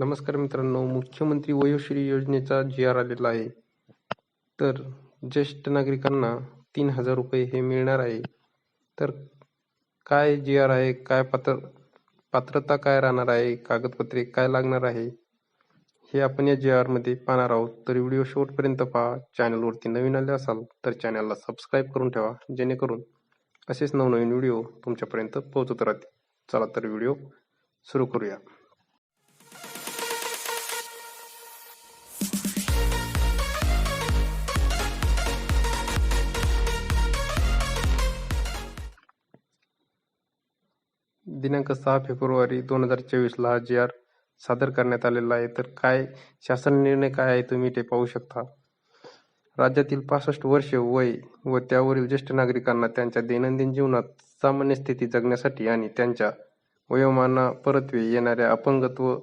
नमस्कार मित्रांनो मुख्यमंत्री वयोश्री योजनेचा जी आर आलेला आहे. तर ज्येष्ठ नागरिकांना तीन हजार रुपये हे मिळणार आहे. तर काय जी आर आहे काय पात्र पात्रता काय राहणार आहे कागदपत्रे काय लागणार आहे हे आपण या जी आरमध्ये पाहणार आहोत. तर व्हिडिओ शेवटपर्यंत पहा. चॅनलवरती नवीन आले असाल तर चॅनलला सबस्क्राईब करून ठेवा जेणेकरून असेच नवनवीन व्हिडिओ तुमच्यापर्यंत पोहोचत राहतील. चला तर व्हिडिओ सुरू करूया. दिनांक सहा फेब्रुवारी दोन हजार चोवीसला हा जी आर सादर करण्यात आलेला आहे. तर काय शासन निर्णय काय आहे तुम्ही ते पाहू शकता. राज्यातील पासष्ट वर्ष वय व त्यावरील ज्येष्ठ नागरिकांना त्यांच्या दैनंदिन जीवनात सामान्य स्थिती जगण्यासाठी आणि त्यांच्या वयोमाना परत्वे येणाऱ्या अपंगत्व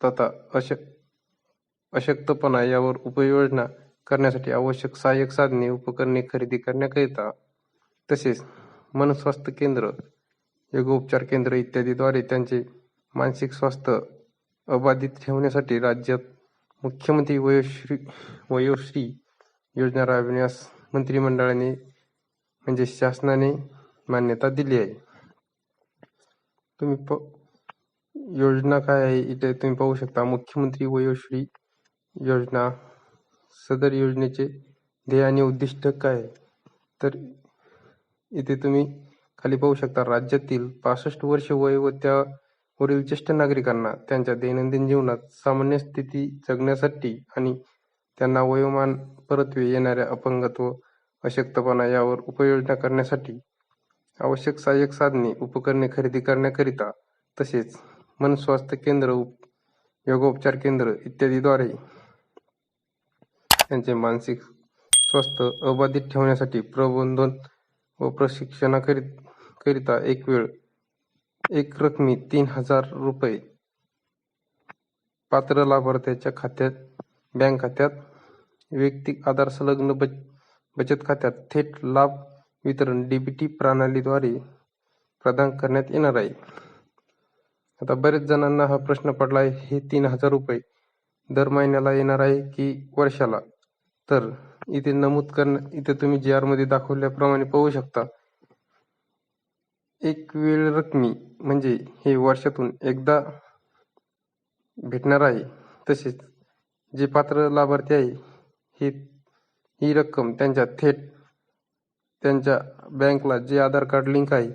तथा अश अशक्तपणा यावर उपाययोजना करण्यासाठी आवश्यक सहाय्यक साधने उपकरणे खरेदी करण्याकरिता तसेच मनस्वास्थ्य केंद्र योगोपचार केंद्र इत्यादीद्वारे त्यांचे मानसिक स्वास्थ्य अबाधित ठेवण्यासाठी राज्यात मुख्यमंत्री वयोश्री वयोश्री योजना राबविण्यास मंत्रिमंडळाने म्हणजे शासनाने मान्यता दिली आहे. तुम्ही प योजना काय आहे इथे तुम्ही पाहू शकता. मुख्यमंत्री वयोश्री योजना सदर योजनेचे ध्येय आणि उद्दिष्ट काय आहे? तर इथे तुम्ही खाली पाहू शकता राज्यातील पासष्ट वर्ष वय व त्यावरील ज्येष्ठ नागरिकांना त्यांच्या दैनंदिन जीवनात सामान्य स्थिती जगण्यासाठी आणि त्यांना वयोमान परत्वे येणाऱ्या अपंगत्व अशक्तपणा यावर उपाययोजना करण्यासाठी आवश्यक सहाय्यक साधने उपकरणे खरेदी करण्याकरिता तसेच मनस्वास्थ्य केंद्र उप योगोपचार केंद्र इत्यादीद्वारे त्यांचे मानसिक स्वास्थ्य अबाधित ठेवण्यासाठी प्रबोधन व प्रशिक्षणाकरिता एक वेळ एक रकमी तीन हजार रुपये पात्र लाभार्थ्याच्या खात्यात बँक खात्यात वैयक्तिक आधार संलग्न बच बचत खात्यात थेट लाभ वितरण डीबीटी प्रणालीद्वारे प्रदान करण्यात येणार आहे. आता बरेच जणांना हा प्रश्न पडला आहे हे तीन हजार रुपये दर महिन्याला येणार आहे की वर्षाला? तर इथे नमूद करण इथे तुम्ही जी आरमध्ये दाखवल्याप्रमाणे पाहू शकता. एक वेळ रकमी म्हणजे हे वर्षातून एकदा भेटणार आहे. तसेच जे पात्र लाभार्थी आहे हे ही रक्कम त्यांच्या थेट त्यांच्या बँकला जे आधार कार्ड लिंक आहे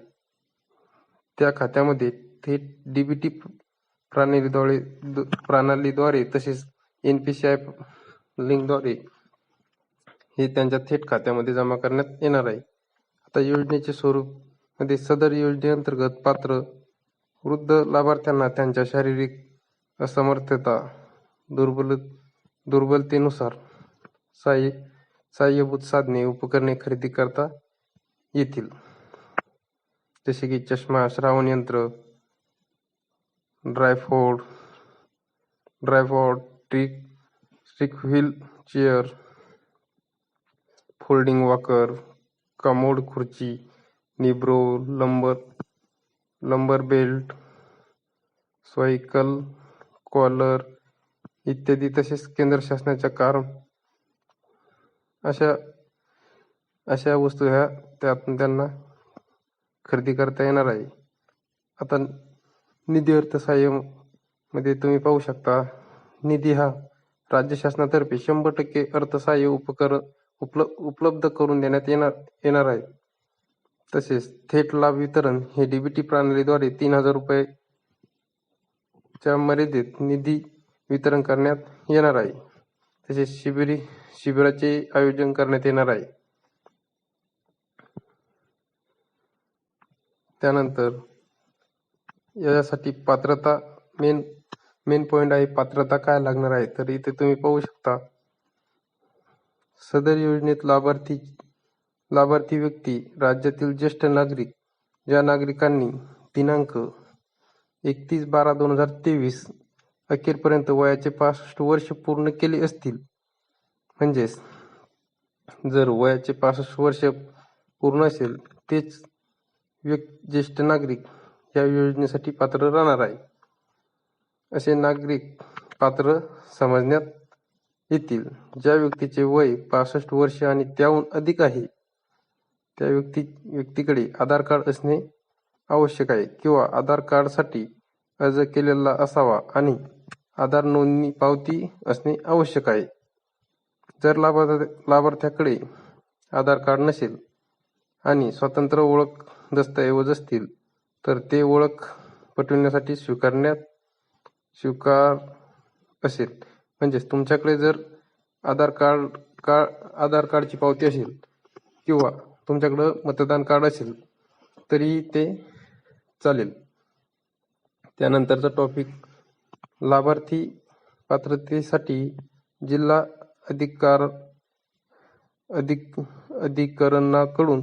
त्या खात्यामध्ये थेट डीबीटी प्रणालीद्वारे प्रणालीद्वारे तसेच एन पी सी आय लिंकद्वारे हे त्यांच्या थेट खात्यामध्ये जमा करण्यात येणार आहे. आता योजनेचे स्वरूपमध्ये सदर योजनेअंतर्गत पात्र वृद्ध लाभार्थ्यांना त्यांच्या शारीरिक असमर्थता दुर्बल दुर्बलतेनुसार सहाय्य सहाय्यभूत साधने उपकरणे खरेदी करता येतील. जसे की चष्मा श्रावण यंत्र tripod tripod trick stick wheelchair folding walker commode खुर्ची knee brace lumbar lumbar belt cycle collar इत्यादी तसेच केंद्र शासनाच्या कार अशा अशा वस्तू ह्या त्यातून त्यांना खरेदी करता येणार आहे. आता निधी अर्थसहाय्यमध्ये तुम्ही पाहू शकता निधी हा राज्य शासनातर्फे शंभर टक्के अर्थसहाय्य उपकर उपलब्ध करून देण्यात येणार येणार आहे. तसेच थेट लाभ वितरण हे डीबीटी प्रणालीद्वारे तीन हजार रुपयाच्या मर्यादेत निधी वितरण करण्यात येणार आहे. तसेच शिबिरी शिबिराचे आयोजन करण्यात येणार आहे. त्यानंतर यासाठी पात्रता मेन मेन पॉइंट आहे पात्रता काय लागणार आहे तर इथे तुम्ही पाहू शकता. सदर योजनेत लाभार्थी लाभार्थी व्यक्ती राज्यातील ज्येष्ठ नागरिक ज्या नागरिकांनी दिनांक एकतीस बारा दोन हजार तेवीस अखेरपर्यंत वयाचे पासष्ट वर्ष पूर्ण केले असतील. म्हणजेच जर वयाचे पासष्ट वर्ष पूर्ण असेल तेच व्यक्ती ज्येष्ठ नागरिक या योजनेसाठी पात्र राहणार आहे. असे नागरिक पात्र समजण्यात येतील ज्या व्यक्तीचे वय पासष्ट वर्षे आणि त्याहून अधिक आहे त्या व्यक्ती व्यक्तीकडे आधार कार्ड असणे आवश्यक आहे किंवा आधार कार्डसाठी अर्ज केलेला असावा आणि आधार नोंदणी पावती असणे आवश्यक आहे. जर लाभार्थ लाभार्थ्याकडे आधार कार्ड नसेल आणि स्वतंत्र ओळख दस्तऐवज असतील तर ते ओळख पटविण्यासाठी स्वीकारण्यात स्वीकार असेल. म्हणजेच तुमच्याकडे जर आधार कार्ड का आधार कार्डची पावती असेल किंवा तुमच्याकडं मतदान कार्ड असेल तरी ते चालेल. त्यानंतरचा टॉपिक लाभार्थी पात्रतेसाठी जिल्हा अधिकार अधिक अधिकरणाकडून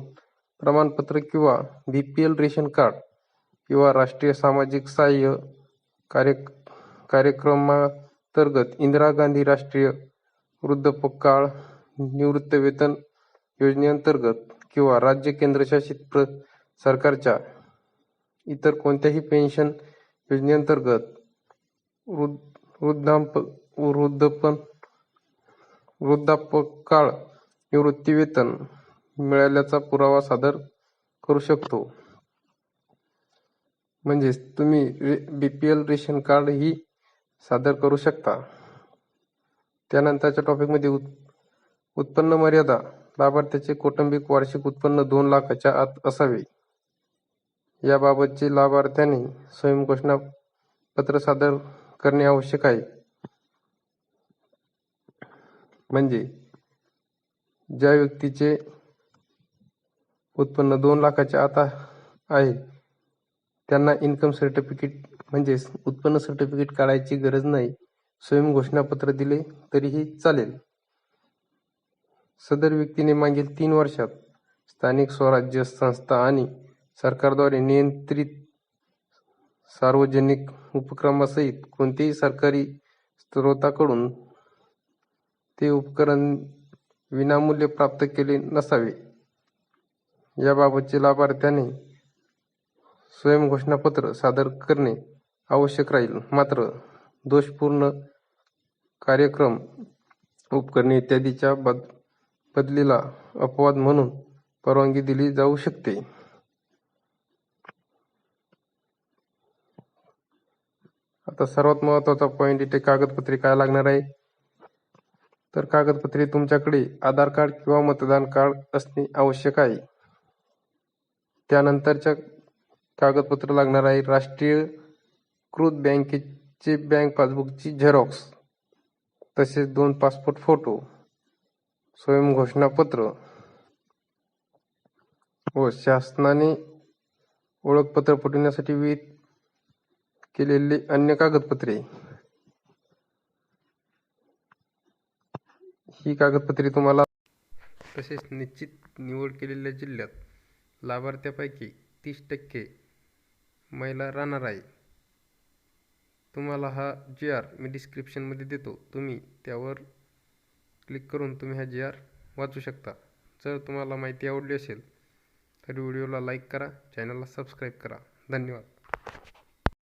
प्रमाणपत्र किंवा B P L ration card किंवा राष्ट्रीय सामाजिक सहाय्य कार्य कार्यक्रमा अंतर्गत इंदिरा गांधी राष्ट्रीय वृद्धपकाळ निवृत्तीवेतन योजनेअंतर्गत किंवा राज्य केंद्रशासित प्र सरकारच्या इतर कोणत्याही पेन्शन योजनेअंतर्गत वृद्धांप वृद्धपन वृद्धापकाळ निवृत्तीवेतन मिळाल्याचा पुरावा सादर करू शकतो. म्हणजेच तुम्ही B P L ration card ही सादर करू शकता. त्यानंतरच्या टॉपिकमध्ये उत् उत्पन्न मर्यादा लाभार्थ्याचे कौटुंबिक वार्षिक उत्पन्न दोन लाखाच्या आत असावे. याबाबतचे लाभार्थ्याने स्वयंघोषणा पत्र सादर करणे आवश्यक आहे. म्हणजे ज्या व्यक्तीचे उत्पन्न दोन लाखाच्या आत आहे त्यांना इन्कम सर्टिफिकेट म्हणजेच उत्पन्न सर्टिफिकेट काढायची गरज नाही. स्वयं घोषणापत्र दिले तरीही चालेल. सदर व्यक्तीने मागील तीन वर्षात स्थानिक स्वराज्य संस्था आणि सरकारद्वारे नियंत्रित सार्वजनिक उपक्रमासहित कोणतेही सरकारी स्रोताकडून ते उपकरण विनामूल्य प्राप्त केले नसावे. याबाबतचे लाभार्थ्याने स्वयं घोषणापत्र सादर करणे आवश्यक राहील. मात्र दोषपूर्ण कार्यक्रम उपकरणे इत्यादीच्या बद बदलीला अपवाद म्हणून परवानगी दिली जाऊ शकते. आता सर्वात महत्त्वाचा पॉईंट इथे कागदपत्रे काय लागणार आहे? तर कागदपत्रे तुमच्याकडे आधार कार्ड किंवा मतदान कार्ड असणे आवश्यक आहे. त्यानंतरच्या कागदपत्र लागणार आहे राष्ट्रीय अधिकृत बँकेचे बँक पासबुकची झेरॉक्स तसेच दोन पासपोर्ट फोटो स्वयं घोषणापत्र व शासनाने ओळखपत्र पटवण्यासाठी विहित केलेली अन्य कागदपत्रे. ही कागदपत्रे तुम्हाला तसेच निश्चित निवड केलेल्या जिल्ह्यात लाभार्थ्यापैकी तीस टक्के महिला राहणार आहे. तुम्हाला हा जी आर मी डिस्क्रिप्शनमध्ये देतो. तुम्ही त्यावर क्लिक करून तुम्ही हा जी आर वाचू शकता. जर तुम्हाला माहिती आवडली असेल तर व्हिडिओला लाईक करा चॅनलला सबस्क्राईब करा. धन्यवाद.